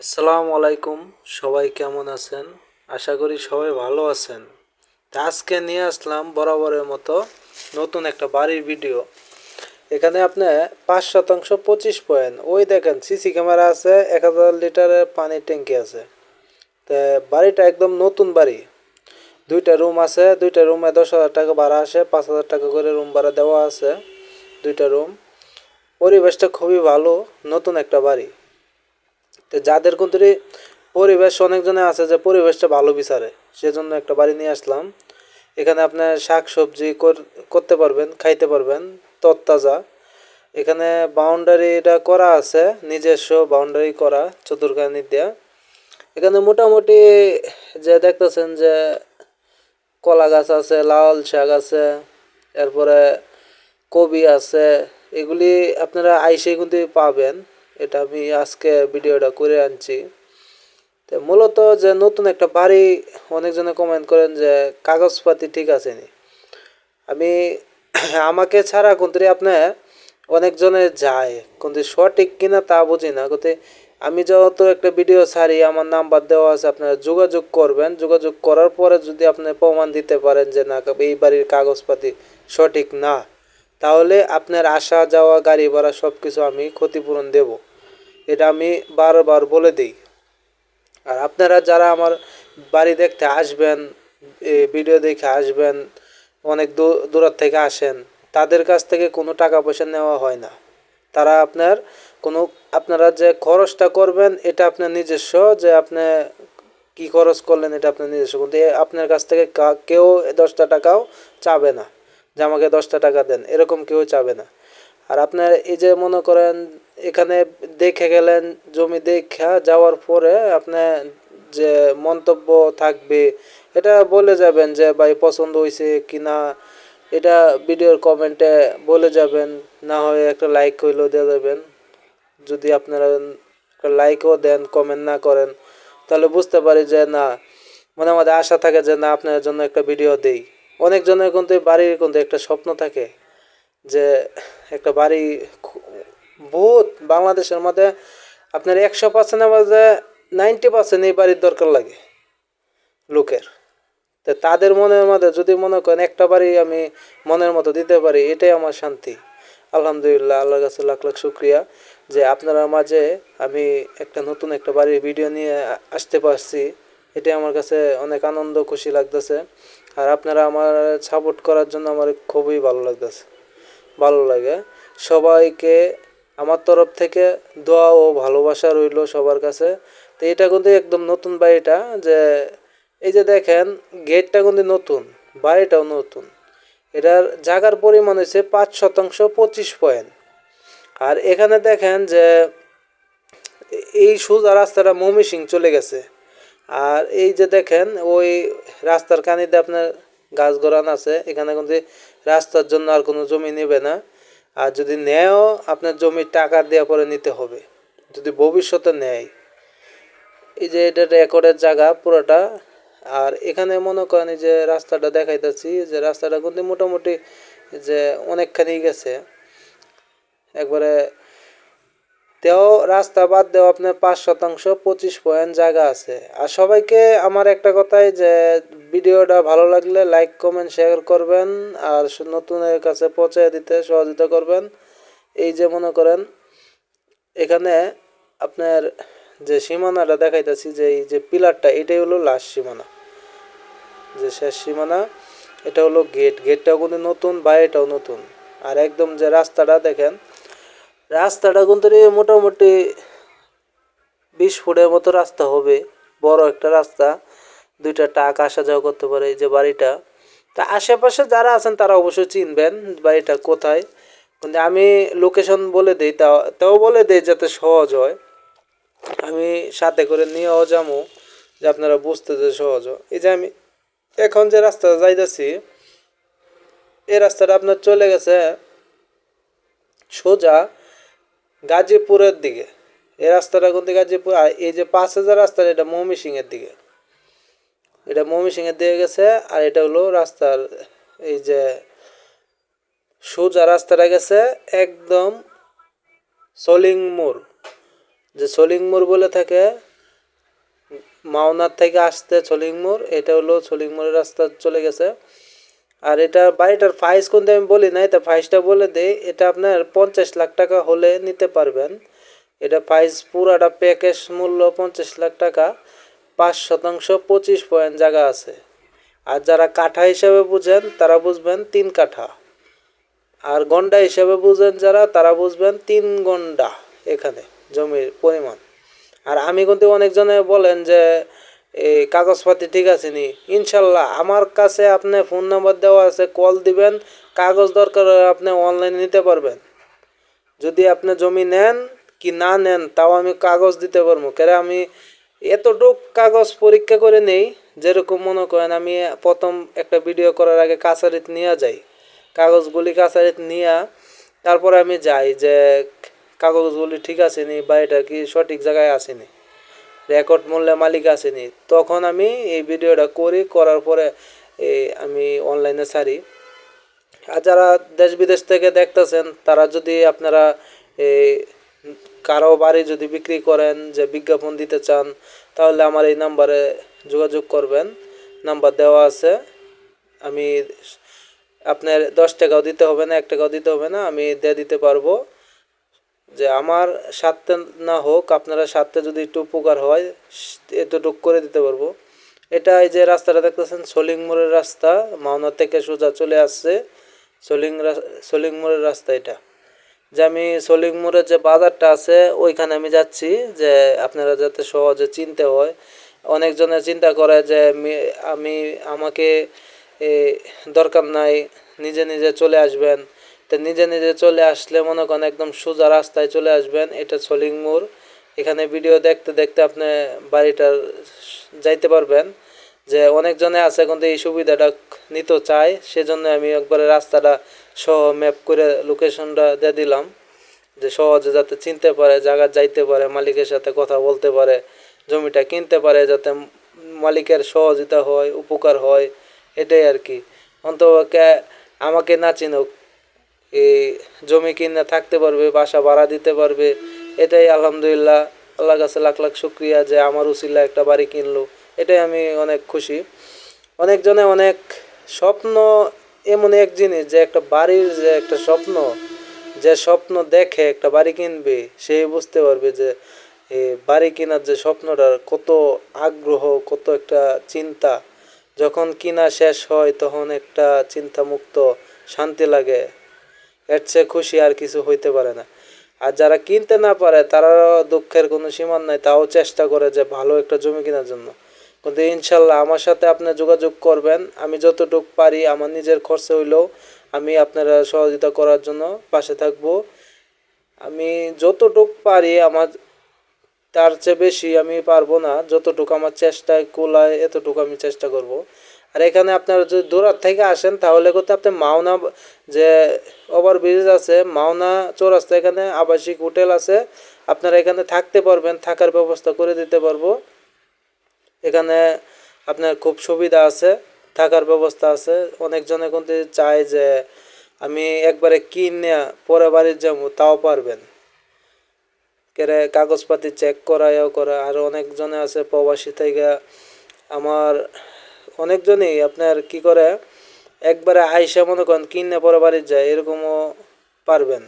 আসসালামু আলাইকুম, সবাই কেমন আছেন? আশা করি সবাই ভালো আছেন। আজকে নিয়ে আসলাম বরাবরের মতো নতুন একটা বাড়ির ভিডিও। এখানে আপনি পাঁচ শতাংশ পঁচিশ পয়েন্ট। ওই দেখেন, সিসি ক্যামেরা আছে, এক হাজার লিটারের পানির ট্যাঙ্কি আছে। তা বাড়িটা একদম নতুন বাড়ি। দুইটা রুম আছে, দুইটা রুমে দশ হাজার টাকা ভাড়া আসে, পাঁচ হাজার টাকা করে রুম ভাড়া দেওয়া আছে দুইটা রুম। পরিবেশটা খুবই ভালো, নতুন একটা বাড়ি। তো যাদের কিন্তু পরিবেশ অনেকজনে আছে যে পরিবেশটা ভালো বিচারে, সেজন্য একটা বাড়ি নিয়ে আসলাম। এখানে আপনার শাক সবজি কর- করতে পারবেন, খাইতে পারবেন, তরতাজা। এখানে বাউন্ডারিটা করা আছে, নিজস্ব বাউন্ডারি করা চতুর্কানি দেয়া এখানে মোটামুটি যে দেখতেছেন যে কলা গাছ আছে, লাল শাক আছে, এরপরে কবি আছে, এগুলি আপনারা আইসে কিন্তু পাবেন। এটা আমি আজকে ভিডিওটা করে আনছি। তো মূলত যে নতুন একটা বাড়ি অনেকজনে কমেন্ট করেন যে কাগজপাতি ঠিক আছে নি। আমি আমাকে ছাড়া কিন্তু আপনি অনেকজনে যায়, কিন্তু সঠিক কিনা তা বুঝি না। কিন্তু আমি যত একটা ভিডিও ছাড়ি, আমার নাম্বার দেওয়া আছে, আপনারা যোগাযোগ করবেন। যোগাযোগ করার পরে যদি আপনি প্রমাণ দিতে পারেন যে না, এই বাড়ির কাগজপাতি সঠিক না। তাহলে আপনার আসা, যাওয়া, গাড়ি ভাড়া সব কিছু আমি ক্ষতিপূরণ দেব। এটা আমি বারবার বলে দিই। আর আপনারা যারা আমার বাড়ি দেখতে আসবেন ভিডিও দেখে আসবেন, অনেক দূর দূরাত থেকে আসেন, তাদের কাছ থেকে কোনো টাকা পয়সা নেওয়া হয় না। তারা আপনার কোনো, আপনারা যে খরচটা করবেন, এটা আপনার নিজস্ব যে আপনি কি খরচ করলেন, এটা আপনার নিজস্ব। কিন্তু আপনার কাছ থেকে কেউ দশটা টাকাও চাবে না। যে আমাকে দশটা টাকা দেন, এরকম কেউ চাবে না। আর আপনার এই যে মনে করেন, এখানে দেখে গেলেন, জমি দেখা যাওয়ার পরে আপনার যে মন্তব্য থাকবে, এটা বলে যাবেন যে, ভাই, পছন্দ হয়েছে কি না? এটা ভিডিওর কমেন্টে বলে যাবেন, না হয় একটা লাইক হইলেও দিয়ে দেবেন যদি আপনারা একটা লাইকও দেন কমেন্ট না করেন, তাহলে বুঝতে পারি যে, না, মনে মধ্যে আশা থাকে যে, না আপনার জন্য একটা ভিডিও দেই। অনেকজনের কিন্তু বাড়ির কিন্তু একটা স্বপ্ন থাকে যে একটা বাড়ি বহুত বাংলাদেশের মধ্যে আপনার একশো পার্সেন্টের মধ্যে নাইনটি পার্সেন্ট এই বাড়ির দরকার লাগে লোকের। তো তাদের মনের মধ্যে যদি মনে করেন একটা বাড়ি আমি মনের মতো দিতে পারি, এটাই আমার শান্তি। আলহামদুলিল্লাহ, আল্লাহর কাছে লাখ লাখ শুক্রিয়া যে আপনারা মাঝে আমি একটা নতুন একটা বাড়ির ভিডিও নিয়ে আসতে পারছি। এটাই আমার কাছে অনেক আনন্দ, খুশি লাগতেছে। আর আপনারা আমার সাপোর্ট করার জন্য আমার খুবই ভালো লাগতেছে। ভালো লাগে। সবাইকে আমার তরফ থেকে দোয়া ও ভালোবাসা রইল সবার কাছে। তো এটা কিন্তু একদম নতুন বাড়িটা যে, এই যে দেখেন গেটটা কিন্তু নতুন, বাড়িটাও নতুন। এটার জায়গার পরিমাণ হয়েছে পাঁচ শতাংশ পঁচিশ পয়েন্ট আর এখানে দেখেন যে, এই সোজা রাস্তাটা ময়মনসিং চলে গেছে। আর এই যে দেখেন, ওই রাস্তার কানিতে আপনার গাছ গড়ান আছে, এখানে কিন্তু রাস্তার জন্য আর কোনো জমি নেবে না। আর যদি নেয়ও, আপনার জমির টাকা দেওয়া পরে নিতে হবে, যদি ভবিষ্যতে নেয়। এই যে এটা রেকর্ডের জায়গা পুরোটা। আর এখানে মনে করেন যে রাস্তাটা দেখাইতেছি যে রাস্তাটা কিন্তু মোটামুটি যে অনেকখানি গেছে। একবারে তেও রাস্তা বাদ দেওয়া আপনার পাঁচ শতাংশ, পঁচিশ পয়েন্ট জায়গা আছে। আর সবাইকে আমার একটা কথাই যে, ভিডিওটা ভালো লাগলে লাইক, কমেন্ট, শেয়ার করবেন, আর নতুনের কাছে পৌঁছে দিতে সহযোগিতা করবেন। এই যে মনে করেন, এখানে আপনার যে সীমানাটা দেখাইতেছি যে, এই যে পিলারটা, এটাই হলো লাস্ট সীমানা। যে শেষ সীমানা, এটা হলো গেট গেটটাও কিন্তু নতুন বাইরেটাও নতুন। আর একদম যে রাস্তাটা দেখেন রাস্তাটা কিন্তু মোটামুটি বিশ ফুটের মতো রাস্তা হবে। বড় একটা রাস্তা। দুইটা টাক আসা যাওয়া করতে পারে এই যে বাড়িটা। তা আশেপাশে যারা আছেন তারা অবশ্যই চিনবেন বাড়িটা কোথায়। কিন্তু আমি লোকেশন বলে দিই তা তাও বলে দিই যাতে সহজ হয়। আমি সাথে করে নিয়েও যাব, যে আপনারা বুঝতে যে সহজ হয়। এই যে আমি এখন যে রাস্তা যাইতেছি, এই রাস্তাটা আপনার চলে গেছে সোজা গাজীপুরের দিকে। এই রাস্তাটা কিন্তু গাজীপুর। আর এই যে পাঁচ হাজার রাস্তাটা এটা ময়মনসিংহের দিকে। এটা ময়মনসিংহের দিকে গেছে, আর এটা হলো রাস্তার এই যে সোজা রাস্তাটা গেছে একদম সলিং মোড়। যে সলিং মোড় বলে থাকে, মাওনার থেকে আসতে ছলিংমোড় এটা হলো ছলিংমোড়ের রাস্তা চলে গেছে। আর এটা বাড়িটার ফাইস কোনটা আমি বলি নাই, তা ফাইসটা বলে দেই, এটা আপনার পঞ্চাশ লাখ টাকা হলে নিতে পারবেন। এটা ফাইস পুরাটা প্যাকেজ মূল্য পঞ্চাশ লাখ টাকা, পাঁচ শতাংশ পঁচিশ পয়েন্ট জায়গা আছে। আর যারা কাঠা হিসাবে বুঝেন, তারা বুঝবেন তিন কাঠা। আর গন্ডা হিসাবে বুঝেন যারা, তারা বুঝবেন তিন গন্ডা এখানে, জমির পরিমাণ। আর আমি কিন্তু অনেকজনে বলেন যে কাগজপাতি ঠিক আছে নি? ইনশাল্লাহ। আমার কাছে আপনি ফোন নাম্বার দেওয়া আছে, কল দিবেন। কাগজ দরকার আপনি অনলাইনে নিতে পারবেন। যদি আপনি জমি নেন কি না নেন, তাও আমি কাগজ দিতে পারব। কেন আমি এতটুক কাগজ পরীক্ষা করে নেই, যেরকম মনে করেন আমি প্রথম একটা ভিডিও করার আগে কাছারিত নিয়ে যাই। কাগজগুলি কাছারিত নিয়ে তারপরে আমি যাই যে, কাগজগুলি ঠিক আছে নি বা এটা কি সঠিক জায়গায় আসেনি রেকর্ড মূল্যে মালিক আসেনি। তখন আমি এই ভিডিওটা করি, করার পরে আমি অনলাইনে ছাড়ি। আর যারা দেশ বিদেশ থেকে দেখতেছেন, তারা যদি আপনারা এই কারও বাড়ি যদি বিক্রি করেন, যে বিজ্ঞাপন দিতে চান, তাহলে আমার এই নাম্বারে যোগাযোগ করবেন। নাম্বার দেওয়া আছে। আমি আপনার দশ টাকাও দিতে হবে না, এক টাকাও দিতে হবে না, আমি দিয়ে দিতে পারব। যে আমার সাথে না হোক, আপনারা সাথে যদি একটু উপকার হয়, এতটুকু করে দিতে পারব। এটা এই যে রাস্তাটা দেখতেছেন, সলিং মোড়ের রাস্তা, মাওনা থেকে সোজা চলে আসছে। সলিং সলিং মোড়ের রাস্তা এটা। যে আমি সলিং মোড়ের যে বাজারটা আছে, ওইখানে আমি যাচ্ছি, যে আপনারা যাতে সহজে চিনতে হয়। অনেকজনে চিন্তা করে যে আমি আমাকে দরকার নাই, নিজে নিজে চলে আসবেন। তো নিজে নিজে চলে আসলে মনে করেন একদম সোজা রাস্তায় চলে আসবেন, এটা সলিং মোড়। এখানে ভিডিও দেখতে দেখতে আপনি বাড়িটার যাইতে পারবেন। যে অনেকজনে আছে কিন্তু এই সুবিধাটা নিতে চায়, সেজন্য আমি একবারে রাস্তাটা সহ ম্যাপ করে লোকেশনটা দিয়ে দিলাম। যে সহজে যাতে চিনতে পারে, জায়গা যাইতে পারে, মালিকের সাথে কথা বলতে পারে, জমিটা কিনতে পারে, যাতে মালিকের সহযোগিতা হয়, উপকার হয়, এটাই আর কি। অন্তপক্ষে আমাকে না চিনুক জমি কিনে থাকতে পারবে, বাসা ভাড়া দিতে পারবে। এটাই আলহামদুলিল্লাহ আল্লাহ কাছে লাখ লাখ শুক্রিয়া যে আমার উসিলা একটা বাড়ি কিনলো। এটাই আমি অনেক খুশি। অনেকজনে অনেক স্বপ্ন, এমন এক জিনিস যে একটা বাড়ির যে একটা স্বপ্ন, যে স্বপ্ন দেখে একটা বাড়ি কিনবে, সে বুঝতে পারবে যে বাড়ি কেনার যে স্বপ্নটার কত আগ্রহ, কত একটা চিন্তা। যখন কিনা শেষ হয়, তখন একটা চিন্তামুক্ত, শান্তি লাগে। এর চেয়ে খুশি আর কিছু হইতে পারে না। আর যারা কিনতে না পারে তারা দুঃখের কোনো সীমান নাই, তাও চেষ্টা করে যে ভালো একটা জমি কেনার জন্য। কিন্তু ইনশাল্লাহ আমার সাথে আপনি যোগাযোগ করবেন। আমি যতটুকু পারি, আমার নিজের খরচে হইলেও আমি আপনারা সহযোগিতা করার জন্য পাশে থাকব। আমি যতটুক পারি আমার, তার চেয়ে বেশি আমি পারব না। যতটুকু আমার চেষ্টায় কুলায়, এতটুকু আমি চেষ্টা করব। আর এখানে আপনারা যদি দূরাত থেকে আসেন, তাহলে করতে আপনি মাওনা যে ওভারব্রিজ আছে, মাওনা চৌরাস্তা এখানে আবাসিক হোটেল আছে, আপনারা এখানে থাকতে পারবেন, থাকার ব্যবস্থা করে দিতে পারব। এখানে আপনার খুব সুবিধা আছে, থাকার ব্যবস্থা আছে। অনেকজনে কিন্তু চায় যে আমি একবারে কিনে পরে বাড়ির যাব, তাও পারবেন। কেরে কাগজপাতি চেক করাইও করা, আর অনেকজনে আছে প্রবাসী থেকে। আমার অনেকজনই আপনার কি করে, একবারে আইসা মনে করেন কিনে পরে বাড়ির যায়, এরকমও পারবেন,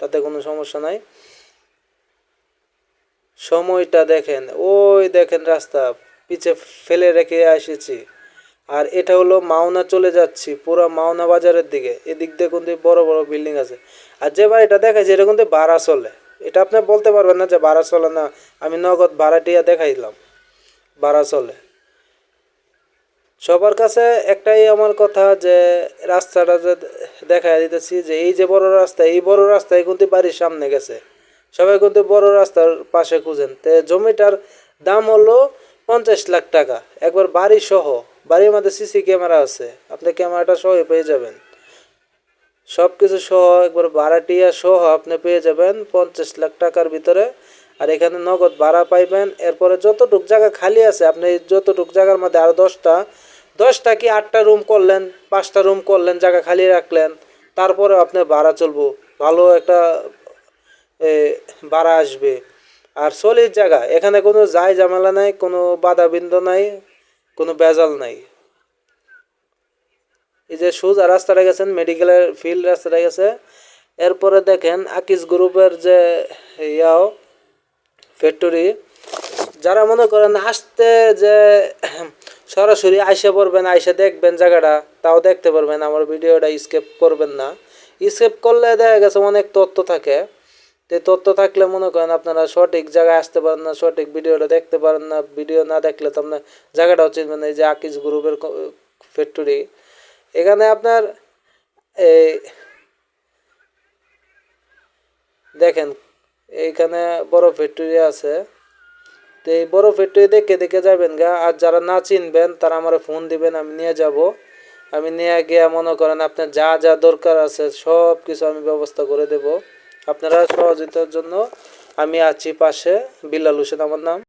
তাতে কোনো সমস্যা নাই। সময়টা দেখেন, ওই দেখেন রাস্তা, পিছে ফেলে রেখে এসেছি। আর এটা হলো মাওনা চলে যাচ্ছি, পুরো মাওনা বাজারের দিকে, এদিক দিয়ে কিন্তু বড় বড় বিল্ডিং আছে। আর যে বাড়িটা দেখাইছে এটা কিন্তু ভাড়া চলে এটা আপনি বলতে পারবেন না যে ভাড়া চলে না, আমি নগদ ভাড়াটিয়া দেখাইলাম ভাড়া চলে সবার কাছে একটাই আমার কথা যে, রাস্তাটা যে দেখাই দিতেছি যে, এই যে বড় রাস্তা, এই বড় রাস্তায় কিন্তু বাড়ির সামনে গেছে। সবাই কিন্তু বড় রাস্তার পাশে খুঁজেন। তে জমিটার দাম হলো পঞ্চাশ লাখ টাকা। একবার বাড়ি সহ, বাড়ির মধ্যে সিসি ক্যামেরা আছে। আপনি ক্যামেরাটা সহ পেয়ে যাবেন। সব কিছু সহ, একবার ভাড়াটিয়া সহ আপনি পেয়ে যাবেন পঞ্চাশ লাখ টাকার ভিতরে। আর এখানে নগদ ভাড়া পাইবেন। এরপরে যতটুক জায়গা খালি আছে, আপনি যতটুক জায়গার মধ্যে আরও দশটা দশটা কি আটটা রুম করলেন, পাঁচটা রুম করলেন, জায়গা খালি রাখলেন, তারপরে আপনি ভাড়া চলবো। ভালো একটা ভাড়া আসবে। আর সলিড জায়গা, এখানে কোনো যাই ঝামেলা নাই, কোনো বাধা বিন্দু নাই, কোনো বেজাল নাই। এই যে সোজা রাস্তাটা গেছেন মেডিকেলের ফিল্ড রাস্তাটা গেছে। এরপরে দেখেন, আকিস গ্রুপের যে, ইয়াও ফ্যাক্টরি যারা মনে করেন আসতে যে সরাসরি আইসে পড়বেন, আইসে দেখবেন জায়গাটা, তাও দেখতে পারবেন, আমার ভিডিওটা স্কেপ করবেন না। স্কেপ করলে দেখা গেছে অনেক তথ্য থাকে। তো তথ্য থাকলে মনে করেন আপনারা সঠিক জায়গায় আসতে পারেন না, সঠিক ভিডিওটা দেখতে পারেন না, ভিডিও না দেখলে তো আপনার জায়গাটা চিনবেন মানে এই যে আকিস গ্রুপের ফ্যাক্টরি এখানে আপনার এই দেখেন এইখানে বড় ফ্যাক্টরি আছে। তো এই বড় ফ্যাক্টরি দেখে দেখে যাবেন গা। আর যারা না চিনবেন, তারা আমার ফোন দিবেন, আমি নিয়ে যাব। আমি নিয়ে গিয়ে মনে করেন আপনার যা যা দরকার আছে সব কিছু আমি ব্যবস্থা করে দেব। আপনারা সহযোগিতার জন্য আমি আছি পাশে। বিল্লাল হোসেন, আমার নাম।